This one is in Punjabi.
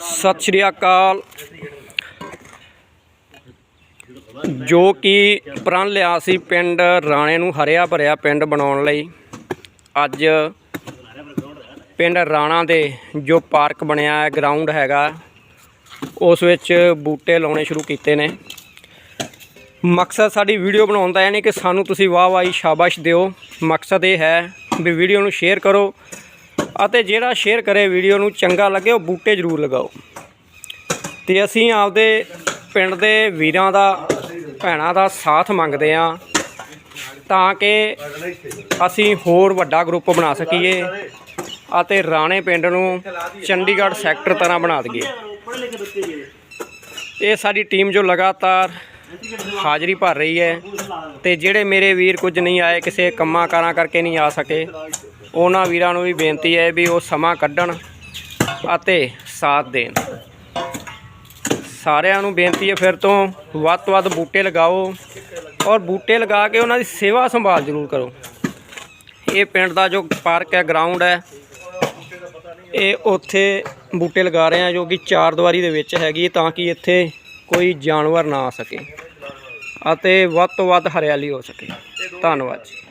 ਸਤਿ ਸ਼੍ਰੀ ਅਕਾਲ। ਜੋ ਕਿ ਪ੍ਰਣ ਲਿਆ ਸੀ ਪਿੰਡ ਰਾਣੇ ਨੂੰ ਹਰਿਆ ਭਰਿਆ ਪਿੰਡ ਬਣਾਉਣ ਲਈ। ਅੱਜ ਪਿੰਡ ਰਾਣਾ ਦੇ ਜੋ ਪਾਰਕ ਬਣਿਆ ਹੈ ਗਰਾਊਂਡ ਹੈਗਾ, ਉਸ ਵਿੱਚ ਬੂਟੇ ਲਾਉਣੇ ਸ਼ੁਰੂ ਕੀਤੇ ਨੇ। ਮਕਸਦ ਸਾਡੀ ਵੀਡੀਓ ਬਣਾਉਣ ਦਾ ਇਹ ਨਹੀਂ ਕਿ ਸਾਨੂੰ ਤੁਸੀਂ ਵਾਹ ਵਾਹੀ ਸ਼ਾਬਾਸ਼ ਦਿਓ। ਮਕਸਦ ਇਹ ਹੈ ਵੀ ਵੀਡੀਓ ਨੂੰ ਸ਼ੇਅਰ ਕਰੋ ਅਤੇ ਜਿਹੜਾ ਸ਼ੇਅਰ ਕਰੇ ਵੀਡੀਓ ਨੂੰ ਚੰਗਾ ਲੱਗੇ ਉਹ ਬੂਟੇ ਜ਼ਰੂਰ ਲਗਾਓ। ਤੇ ਅਸੀਂ ਆਪਦੇ ਪਿੰਡ ਦੇ ਵੀਰਾਂ ਦਾ, ਭੈਣਾਂ ਦਾ ਸਾਥ ਮੰਗਦੇ ਆ ਤਾਂ ਕਿ ਅਸੀਂ ਹੋਰ ਵੱਡਾ ਗਰੁੱਪ ਬਣਾ ਸਕੀਏ ਅਤੇ ਰਾਣੇ ਪਿੰਡ ਨੂੰ ਚੰਡੀਗੜ੍ਹ ਸੈਕਟਰ ਤਰ੍ਹਾਂ ਬਣਾ ਦਈਏ। ਇਹ ਸਾਡੀ ਟੀਮ ਜੋ ਲਗਾਤਾਰ ਹਾਜ਼ਰੀ ਭਰ ਰਹੀ ਹੈ ਤੇ ਜਿਹੜੇ ਮੇਰੇ ਵੀਰ ਕੁਝ ਨਹੀਂ ਆਏ, ਕਿਸੇ ਕੰਮਾਂ ਕਾਰਾਂ ਕਰਕੇ ਨਹੀਂ ਆ ਸਕੇ, ਉਹਨਾਂ ਵੀਰਾਂ ਨੂੰ ਵੀ ਬੇਨਤੀ ਹੈ ਵੀ ਉਹ ਸਮਾਂ ਕੱਢਣ ਅਤੇ ਸਾਥ ਦੇਣ। ਸਾਰਿਆਂ ਨੂੰ ਬੇਨਤੀ ਹੈ ਫਿਰ ਤੋਂ ਵੱਧ ਤੋਂ ਵੱਧ ਬੂਟੇ ਲਗਾਓ ਔਰ ਬੂਟੇ ਲਗਾ ਕੇ ਉਹਨਾਂ ਦੀ ਸੇਵਾ ਸੰਭਾਲ ਜ਼ਰੂਰ ਕਰੋ। ਇਹ ਪਿੰਡ ਦਾ ਜੋ ਪਾਰਕ ਹੈ, ਗਰਾਊਂਡ ਹੈ, ਇਹ ਉੱਥੇ ਬੂਟੇ ਲਗਾ ਰਹੇ ਆ ਜੋ ਕਿ ਚਾਰ ਦੀਵਾਰੀ ਦੇ ਵਿੱਚ ਹੈਗੀ ਤਾਂ ਕਿ ਇੱਥੇ ਕੋਈ ਜਾਨਵਰ ਨਾ ਆ ਸਕੇ ਅਤੇ ਵੱਧ ਤੋਂ ਵੱਧ ਹਰਿਆਲੀ ਹੋ ਸਕੇ। ਧੰਨਵਾਦ ਜੀ।